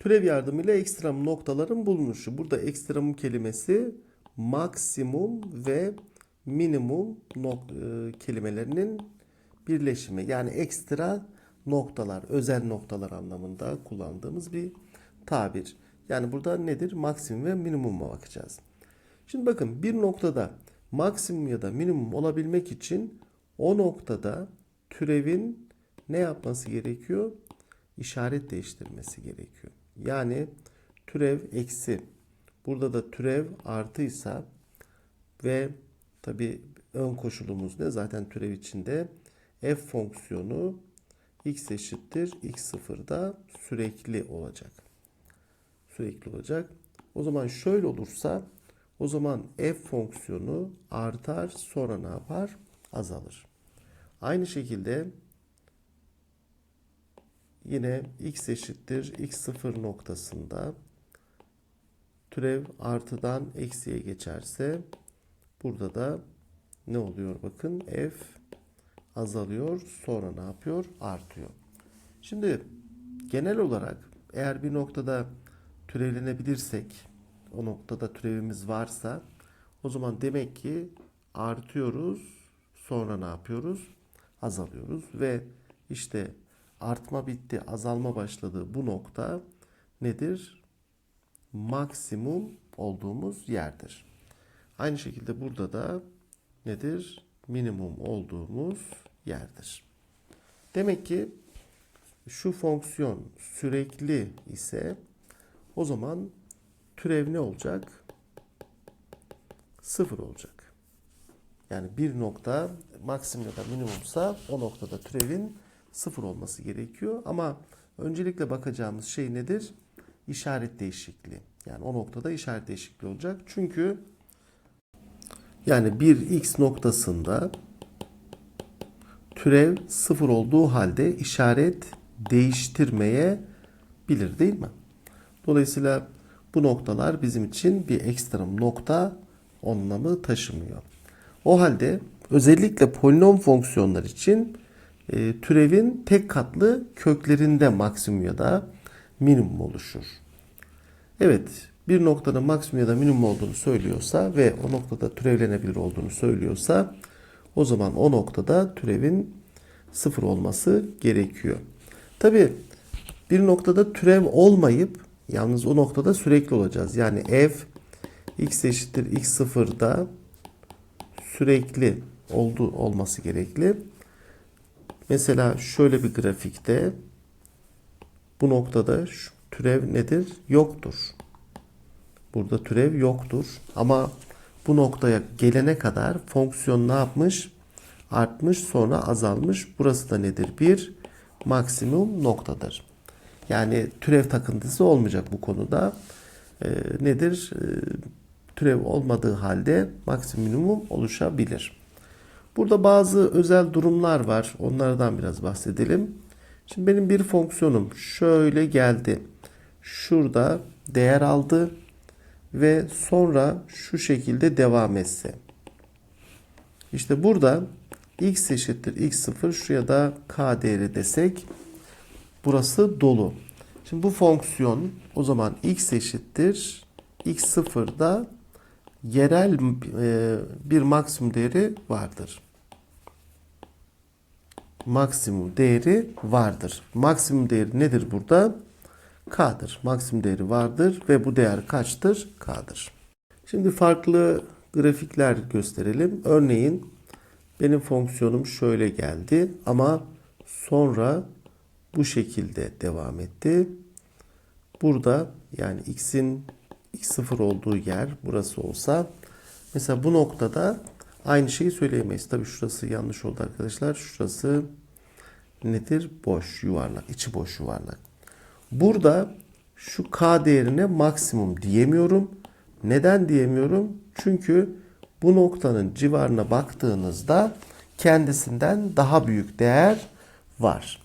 Türev yardımıyla ekstrem noktaların bulunuşu. Burada ekstremum kelimesi maksimum ve minimum nok- e, kelimelerinin birleşimi. Yani ekstra noktalar, özel noktalar anlamında kullandığımız bir tabir. Yani burada nedir? Maksimum ve minimuma bakacağız. Şimdi bakın bir noktada maksimum ya da minimum olabilmek için o noktada türevin ne yapması gerekiyor? İşaret değiştirmesi gerekiyor. Yani türev eksi. Burada da türev artıysa ve tabi ön koşulumuz ne? Zaten türev içinde f fonksiyonu x eşittir x sıfırda sürekli olacak. Sürekli olacak. O zaman şöyle olursa o zaman f fonksiyonu artar sonra ne yapar? Azalır. Aynı şekilde yine x eşittir x sıfır noktasında türev artıdan eksiye geçerse burada da ne oluyor bakın f azalıyor sonra ne yapıyor artıyor. Şimdi genel olarak eğer bir noktada türevlenebilirsek o noktada türevimiz varsa o zaman demek ki artıyoruz sonra ne yapıyoruz? Azalıyoruz ve işte artma bitti azalma başladı bu nokta nedir? Maksimum olduğumuz yerdir. Aynı şekilde burada da nedir? Minimum olduğumuz yerdir. Demek ki şu fonksiyon sürekli ise o zaman türev ne olacak? Sıfır olacak. Yani bir nokta maksimum ya da minimumsa o noktada türevin sıfır olması gerekiyor. Ama öncelikle bakacağımız şey nedir? İşaret değişikliği. Yani o noktada işaret değişikliği olacak. Çünkü yani bir x noktasında türev sıfır olduğu halde işaret değiştirmeye bilir değil mi? Dolayısıyla bu noktalar bizim için bir ekstrem nokta anlamı taşımıyor. O halde özellikle polinom fonksiyonlar için e, türevin tek katlı köklerinde maksimum ya da minimum oluşur. Evet, bir noktanın maksimum ya da minimum olduğunu söylüyorsa ve o noktada türevlenebilir olduğunu söylüyorsa o zaman o noktada türevin sıfır olması gerekiyor. Tabi bir noktada türev olmayıp yalnız o noktada sürekli olacağız. Yani f x eşittir x sıfırda sürekli oldu olması gerekli. Mesela şöyle bir grafikte bu noktada şu türev nedir? Yoktur. Burada türev yoktur. Ama bu noktaya gelene kadar fonksiyon ne yapmış? Artmış sonra azalmış. Burası da nedir? Bir maksimum noktadır. Yani türev takıntısı olmayacak bu konuda. Ee, nedir? Ee, türev olmadığı halde maksimumum oluşabilir. Burada bazı özel durumlar var. Onlardan biraz bahsedelim. Şimdi benim bir fonksiyonum şöyle geldi. Şurada değer aldı ve sonra şu şekilde devam etse. İşte burada x eşittir x0 şuraya da k değeri desek burası dolu. Şimdi bu fonksiyon o zaman x eşittir x0'da yerel e, bir maksimum değeri vardır. Maksimum değeri vardır. Maksimum değeri nedir burada? K'dır. Maksimum değeri vardır ve bu değer kaçtır? K'dır. Şimdi farklı grafikler gösterelim. Örneğin benim fonksiyonum şöyle geldi ama sonra bu şekilde devam etti. Burada yani x'in x0 olduğu yer burası olsa mesela bu noktada aynı şeyi söyleyemeyiz. Tabi şurası yanlış oldu arkadaşlar. Şurası nedir? Boş yuvarlak. içi boş yuvarlak. Burada şu k değerine maksimum diyemiyorum. Neden diyemiyorum? Çünkü bu noktanın civarına baktığınızda kendisinden daha büyük değer var.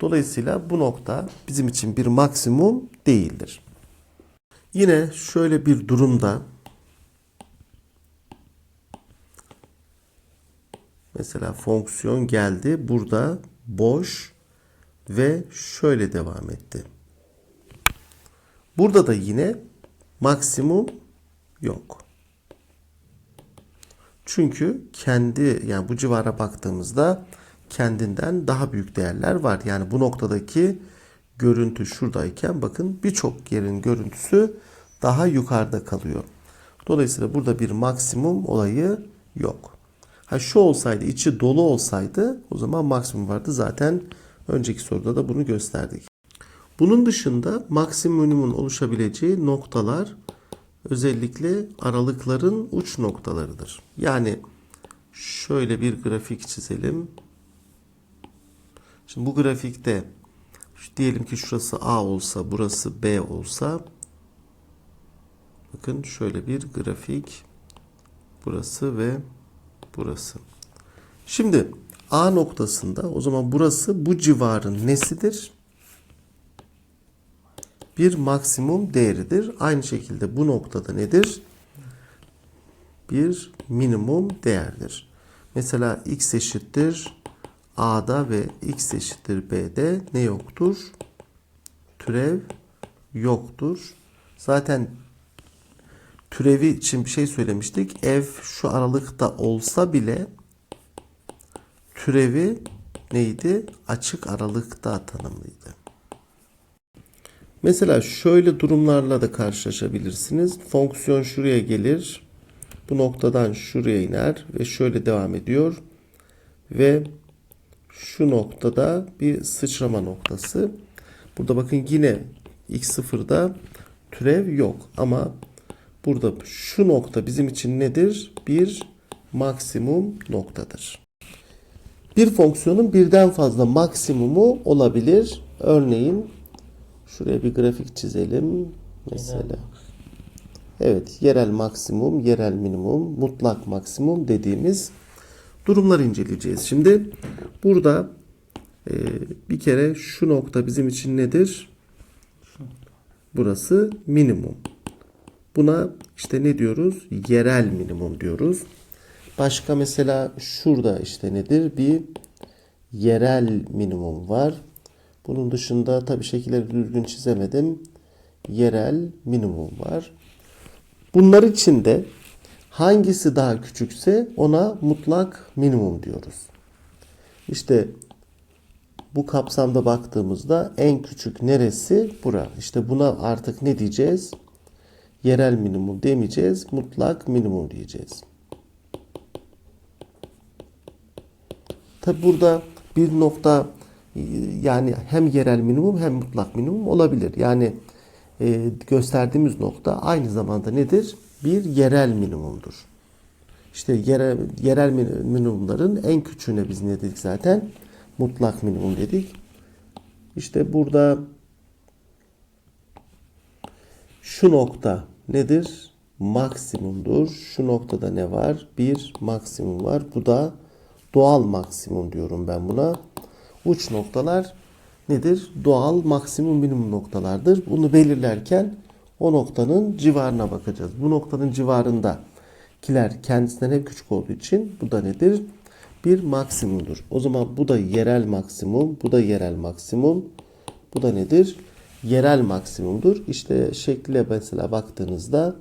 Dolayısıyla bu nokta bizim için bir maksimum değildir. Yine şöyle bir durumda mesela fonksiyon geldi. Burada boş ve şöyle devam etti. Burada da yine maksimum yok. Çünkü kendi yani bu civara baktığımızda kendinden daha büyük değerler var. Yani bu noktadaki görüntü şuradayken bakın birçok yerin görüntüsü daha yukarıda kalıyor. Dolayısıyla burada bir maksimum olayı yok. Ha şu olsaydı içi dolu olsaydı o zaman maksimum vardı. Zaten önceki soruda da bunu gösterdik. Bunun dışında maksimumun oluşabileceği noktalar özellikle aralıkların uç noktalarıdır. Yani şöyle bir grafik çizelim. Şimdi bu grafikte diyelim ki şurası A olsa, burası B olsa bakın şöyle bir grafik burası ve burası. Şimdi A noktasında o zaman burası bu civarın nesidir? Bir maksimum değeridir. Aynı şekilde bu noktada nedir? Bir minimum değerdir. Mesela x eşittir A'da ve x eşittir B'de ne yoktur? Türev yoktur. Zaten türevi için bir şey söylemiştik. F şu aralıkta olsa bile türevi neydi? Açık aralıkta tanımlıydı. Mesela şöyle durumlarla da karşılaşabilirsiniz. Fonksiyon şuraya gelir. Bu noktadan şuraya iner ve şöyle devam ediyor. Ve şu noktada bir sıçrama noktası. Burada bakın yine x0'da türev yok ama burada şu nokta bizim için nedir? Bir maksimum noktadır. Bir fonksiyonun birden fazla maksimumu olabilir. Örneğin şuraya bir grafik çizelim mesela. Evet, yerel maksimum, yerel minimum, mutlak maksimum dediğimiz durumlar inceleyeceğiz. Şimdi burada e, bir kere şu nokta bizim için nedir? Burası minimum. Buna işte ne diyoruz? Yerel minimum diyoruz. Başka mesela şurada işte nedir? Bir yerel minimum var. Bunun dışında tabii şekilleri düzgün çizemedim. Yerel minimum var. Bunlar içinde hangisi daha küçükse ona mutlak minimum diyoruz. İşte bu kapsamda baktığımızda en küçük neresi? Bura. İşte buna artık ne diyeceğiz? Yerel minimum demeyeceğiz. Mutlak minimum diyeceğiz. Tabi burada bir nokta yani hem yerel minimum hem mutlak minimum olabilir. Yani e, gösterdiğimiz nokta aynı zamanda nedir? Bir yerel minimumdur. İşte yerel, yerel minimumların en küçüğüne biz ne dedik zaten? Mutlak minimum dedik. İşte burada şu nokta nedir? Maksimumdur. Şu noktada ne var? Bir maksimum var. Bu da doğal maksimum diyorum ben buna. Uç noktalar nedir? Doğal maksimum minimum noktalardır. Bunu belirlerken o noktanın civarına bakacağız. Bu noktanın civarında kiler kendisinden hep küçük olduğu için bu da nedir? Bir maksimumdur. O zaman bu da yerel maksimum, bu da yerel maksimum. Bu da nedir? Yerel maksimumdur. İşte şekle mesela baktığınızda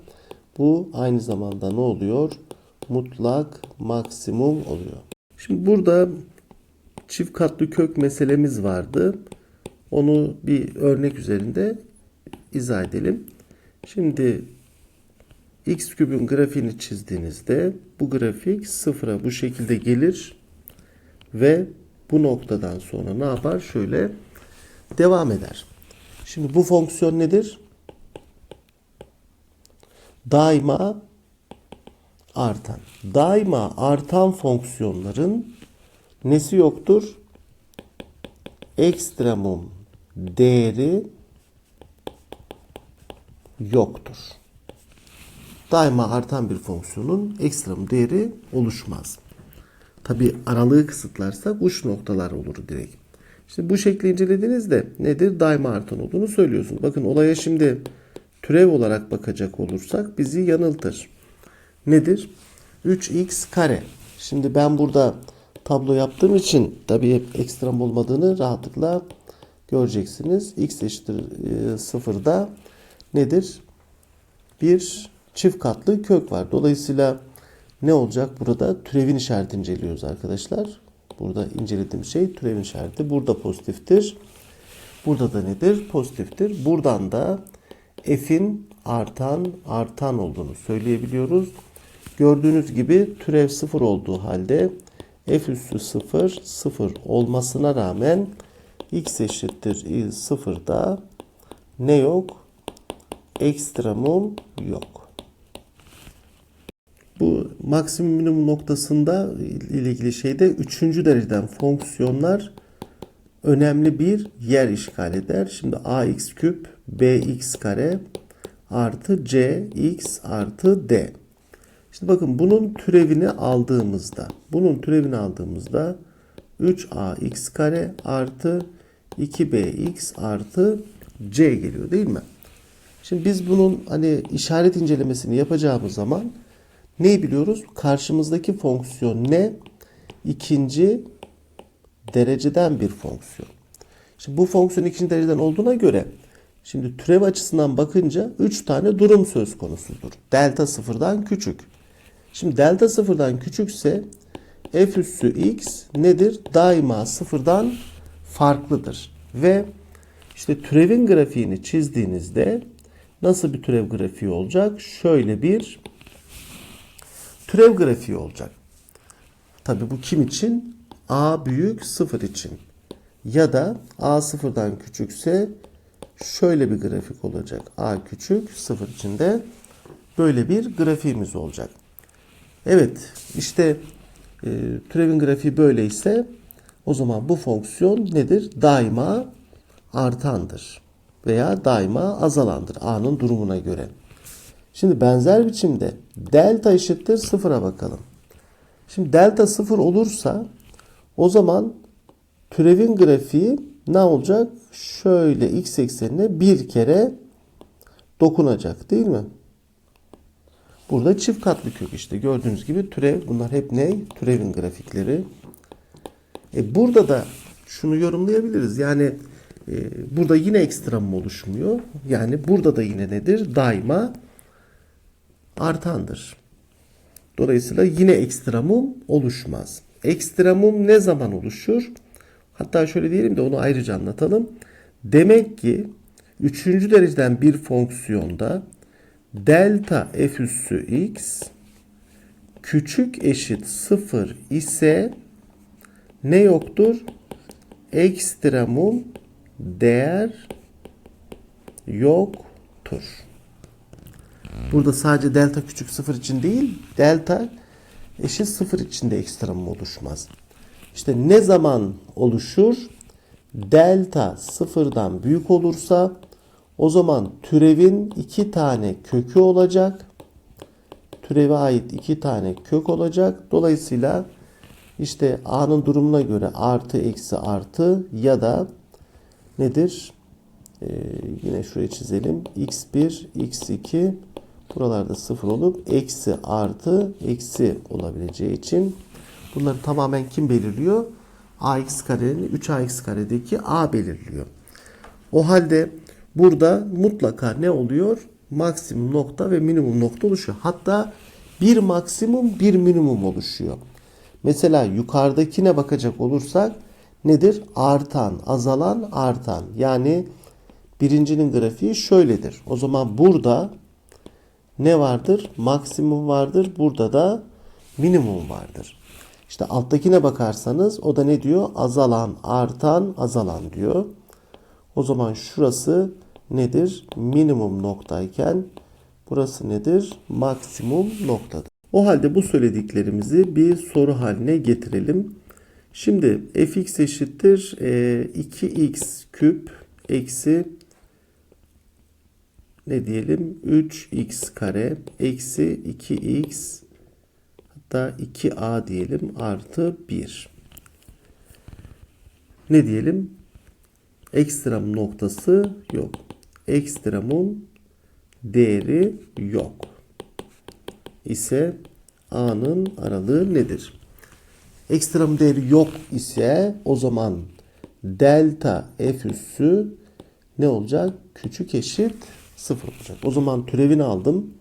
bu aynı zamanda ne oluyor? Mutlak maksimum oluyor. Şimdi burada çift katlı kök meselemiz vardı. Onu bir örnek üzerinde izah edelim. Şimdi x kübün grafiğini çizdiğinizde bu grafik sıfıra bu şekilde gelir ve bu noktadan sonra ne yapar? Şöyle devam eder. Şimdi bu fonksiyon nedir? Daima artan. Daima artan fonksiyonların nesi yoktur? Ekstremum değeri yoktur. Daima artan bir fonksiyonun ekstrem değeri oluşmaz. Tabi aralığı kısıtlarsak uç noktalar olur direkt. İşte bu şekli incelediğinizde nedir? Daima artan olduğunu söylüyorsunuz. Bakın olaya şimdi türev olarak bakacak olursak bizi yanıltır. Nedir? 3x kare. Şimdi ben burada tablo yaptığım için tabii ekstrem olmadığını rahatlıkla göreceksiniz. x eşittir e, sıfırda nedir? Bir çift katlı kök var. Dolayısıyla ne olacak burada? Türevin işareti inceliyoruz arkadaşlar. Burada incelediğim şey türevin işareti. Burada pozitiftir. Burada da nedir? Pozitiftir. Buradan da f'in artan artan olduğunu söyleyebiliyoruz. Gördüğünüz gibi türev sıfır olduğu halde f üssü sıfır sıfır olmasına rağmen x eşittir i sıfırda ne yok? Ekstremum yok. Bu maksimum minimum noktasında ile ilgili şeyde üçüncü dereceden fonksiyonlar önemli bir yer işgal eder. Şimdi ax küp bx kare artı cx artı d. Şimdi bakın bunun türevini aldığımızda, bunun türevini aldığımızda 3ax kare artı 2bx artı c geliyor değil mi? Şimdi biz bunun hani işaret incelemesini yapacağımız zaman neyi biliyoruz? Karşımızdaki fonksiyon ne? İkinci dereceden bir fonksiyon. Şimdi bu fonksiyon ikinci dereceden olduğuna göre şimdi türev açısından bakınca 3 tane durum söz konusudur. Delta sıfırdan küçük. Şimdi delta sıfırdan küçükse f üssü x nedir? Daima sıfırdan farklıdır. Ve işte türevin grafiğini çizdiğinizde nasıl bir türev grafiği olacak? Şöyle bir türev grafiği olacak. Tabi bu kim için? a büyük sıfır için. Ya da a sıfırdan küçükse şöyle bir grafik olacak. a küçük sıfır içinde böyle bir grafiğimiz olacak. Evet işte e, türevin grafiği böyleyse o zaman bu fonksiyon nedir? Daima artandır veya daima azalandır a'nın durumuna göre. Şimdi benzer biçimde delta eşittir sıfıra bakalım. Şimdi delta sıfır olursa o zaman türevin grafiği ne olacak? Şöyle x eksenine bir kere dokunacak değil mi? Burada çift katlı kök işte gördüğünüz gibi türev bunlar hep ne? Türevin grafikleri. E burada da şunu yorumlayabiliriz. Yani e, burada yine ekstremum oluşmuyor. Yani burada da yine nedir? Daima artandır. Dolayısıyla yine ekstremum oluşmaz. Ekstremum ne zaman oluşur? Hatta şöyle diyelim de onu ayrıca anlatalım. Demek ki üçüncü dereceden bir fonksiyonda delta f üssü x küçük eşit sıfır ise ne yoktur? Ekstremum değer yoktur. Burada sadece delta küçük sıfır için değil, delta eşit sıfır içinde ekstremum oluşmaz. İşte ne zaman oluşur? Delta sıfırdan büyük olursa o zaman türevin iki tane kökü olacak. Türeve ait iki tane kök olacak. Dolayısıyla işte a'nın durumuna göre artı eksi artı ya da nedir? Ee, yine şuraya çizelim. x1, x2 buralarda sıfır olup eksi artı eksi olabileceği için bunları tamamen kim belirliyor? ax karenin 3ax karedeki a belirliyor. O halde burada mutlaka ne oluyor? Maksimum nokta ve minimum nokta oluşuyor. Hatta bir maksimum bir minimum oluşuyor. Mesela yukarıdakine bakacak olursak nedir? Artan, azalan, artan. Yani birincinin grafiği şöyledir. O zaman burada ne vardır? Maksimum vardır. Burada da minimum vardır. İşte alttakine bakarsanız o da ne diyor? Azalan, artan, azalan diyor. O zaman şurası nedir? Minimum noktayken burası nedir? Maksimum noktadır. O halde bu söylediklerimizi bir soru haline getirelim. Şimdi fx eşittir 2x küp eksi ne diyelim 3x kare eksi 2x hatta 2a diyelim artı 1. Ne diyelim? Ekstrem noktası yok. Ekstremum değeri yok. ise a'nın aralığı nedir? Ekstrem değeri yok ise o zaman delta f üssü ne olacak? Küçük eşit 0 olacak. O zaman türevini aldım.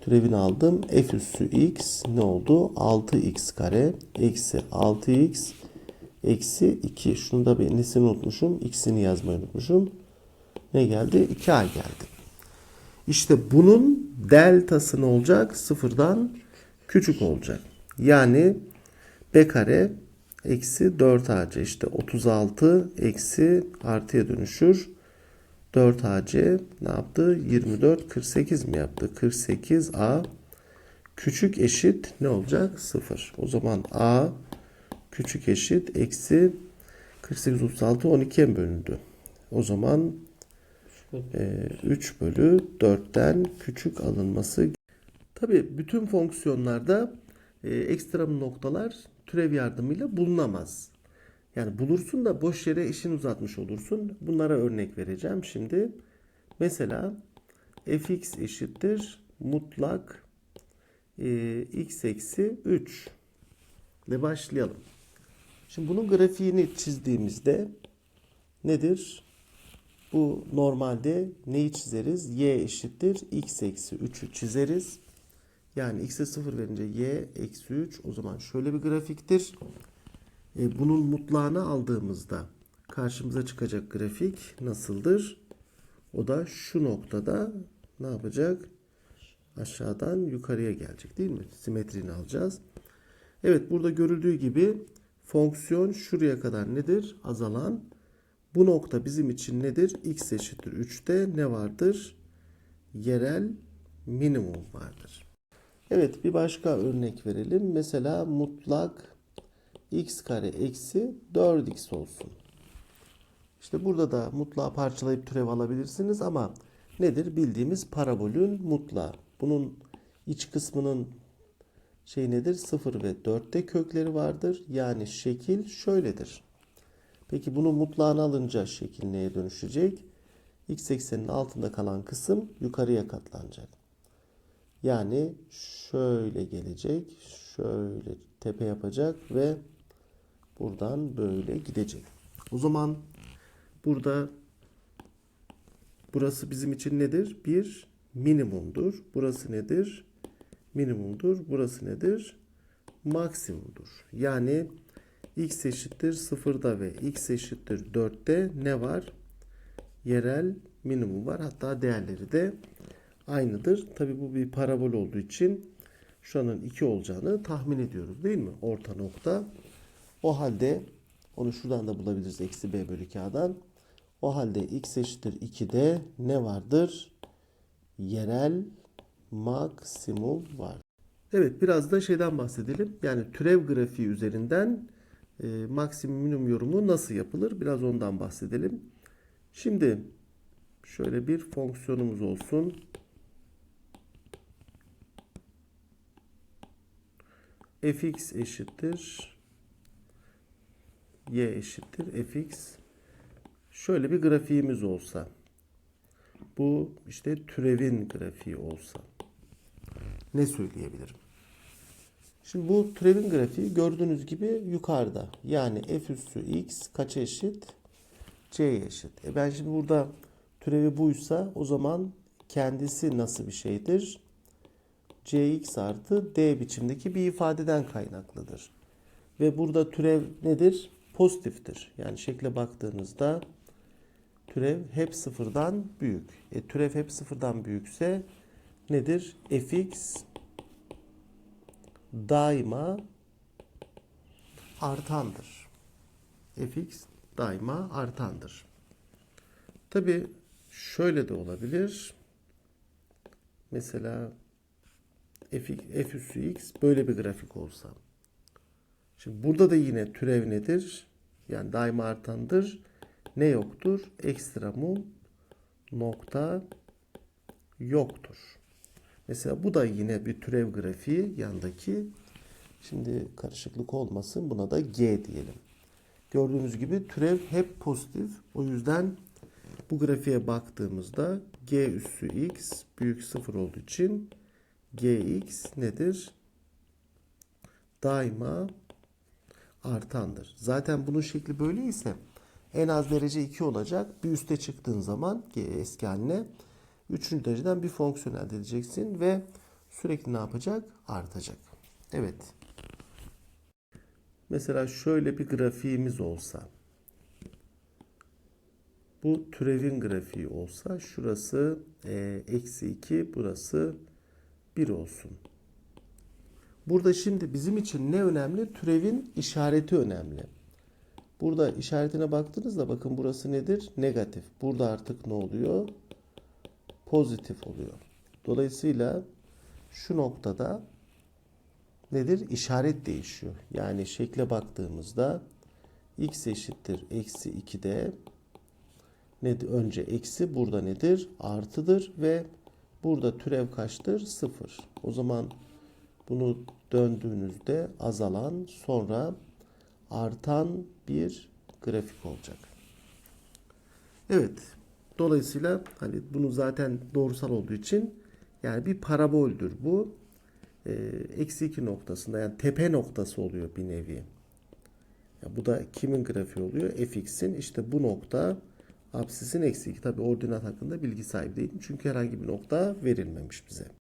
Türevini aldım. F üssü x ne oldu? 6x kare eksi 6x eksi 2. Şunu da bir nesini unutmuşum. X'ini yazmayı unutmuşum. Ne geldi? 2a geldi. İşte bunun deltası ne olacak? Sıfırdan küçük olacak. Yani b kare eksi 4ac işte 36 eksi artıya dönüşür. 4ac ne yaptı? 24 48 mi yaptı? 48a küçük eşit ne olacak? 0. O zaman a küçük eşit eksi 48 36 12'ye mi bölündü? O zaman e, 3 bölü 4'ten küçük alınması. Tabi bütün fonksiyonlarda e, ekstrem noktalar türev yardımıyla bulunamaz. Yani bulursun da boş yere işin uzatmış olursun. Bunlara örnek vereceğim şimdi. Mesela fx eşittir mutlak e, x eksi 3 ile başlayalım. Şimdi bunun grafiğini çizdiğimizde nedir? Bu normalde neyi çizeriz? y eşittir x eksi 3'ü çizeriz. Yani x'e 0 verince y eksi 3 o zaman şöyle bir grafiktir. E, bunun mutlağını aldığımızda karşımıza çıkacak grafik nasıldır? O da şu noktada ne yapacak? Aşağıdan yukarıya gelecek değil mi? Simetrini alacağız. Evet burada görüldüğü gibi fonksiyon şuraya kadar nedir? Azalan. Bu nokta bizim için nedir? x eşittir 3'te ne vardır? Yerel minimum vardır. Evet bir başka örnek verelim. Mesela mutlak x kare eksi 4x olsun. İşte burada da mutlağı parçalayıp türev alabilirsiniz ama nedir? Bildiğimiz parabolün mutlağı. Bunun iç kısmının şey nedir? 0 ve 4'te kökleri vardır. Yani şekil şöyledir. Peki bunu mutlağını alınca şekil neye dönüşecek? X eksenin altında kalan kısım yukarıya katlanacak. Yani şöyle gelecek, şöyle tepe yapacak ve buradan böyle gidecek. O zaman burada burası bizim için nedir? Bir minimumdur. Burası nedir? Minimumdur. Burası nedir? Maksimumdur. Yani x eşittir 0'da ve x eşittir 4'te ne var? Yerel minimum var. Hatta değerleri de aynıdır. Tabi bu bir parabol olduğu için şuranın 2 olacağını tahmin ediyoruz değil mi? Orta nokta. O halde onu şuradan da bulabiliriz. Eksi b bölü 2a'dan. O halde x eşittir 2'de ne vardır? Yerel maksimum var. Evet biraz da şeyden bahsedelim. Yani türev grafiği üzerinden e, maksimum yorumu nasıl yapılır? Biraz ondan bahsedelim. Şimdi şöyle bir fonksiyonumuz olsun. fx eşittir y eşittir fx şöyle bir grafiğimiz olsa bu işte türevin grafiği olsa ne söyleyebilirim? Şimdi bu türevin grafiği gördüğünüz gibi yukarıda. Yani f üssü x kaça eşit? c'ye eşit. E ben şimdi burada türevi buysa o zaman kendisi nasıl bir şeydir? cx artı d biçimdeki bir ifadeden kaynaklıdır. Ve burada türev nedir? Pozitiftir. Yani şekle baktığınızda türev hep sıfırdan büyük. E, türev hep sıfırdan büyükse nedir? fx daima artandır. fx daima artandır. Tabi şöyle de olabilir. Mesela f, f üssü x böyle bir grafik olsa. Şimdi burada da yine türev nedir? Yani daima artandır. Ne yoktur? Ekstremum nokta yoktur. Mesela bu da yine bir türev grafiği yandaki. Şimdi karışıklık olmasın. Buna da G diyelim. Gördüğünüz gibi türev hep pozitif. O yüzden bu grafiğe baktığımızda G üssü X büyük sıfır olduğu için Gx nedir? Daima artandır. Zaten bunun şekli böyleyse en az derece 2 olacak. Bir üste çıktığın zaman G eski haline Üçüncü dereceden bir fonksiyon elde edeceksin ve sürekli ne yapacak? Artacak. Evet. Mesela şöyle bir grafiğimiz olsa. Bu türevin grafiği olsa şurası e, eksi 2 burası 1 olsun. Burada şimdi bizim için ne önemli? Türevin işareti önemli. Burada işaretine baktığınızda bakın burası nedir? Negatif. Burada artık ne oluyor? Pozitif oluyor. Dolayısıyla şu noktada nedir? İşaret değişiyor. Yani şekle baktığımızda x eşittir eksi 2'de nedir? Önce eksi burada nedir? Artıdır ve burada türev kaçtır? Sıfır. O zaman bunu döndüğünüzde azalan sonra artan bir grafik olacak. Evet. Dolayısıyla hani bunu zaten doğrusal olduğu için yani bir paraboldür bu. Ee, eksi 2 noktasında yani tepe noktası oluyor bir nevi. Ya bu da kimin grafiği oluyor? fx'in işte bu nokta absisin eksi 2. Tabi ordinat hakkında bilgi sahibi değilim. Çünkü herhangi bir nokta verilmemiş bize.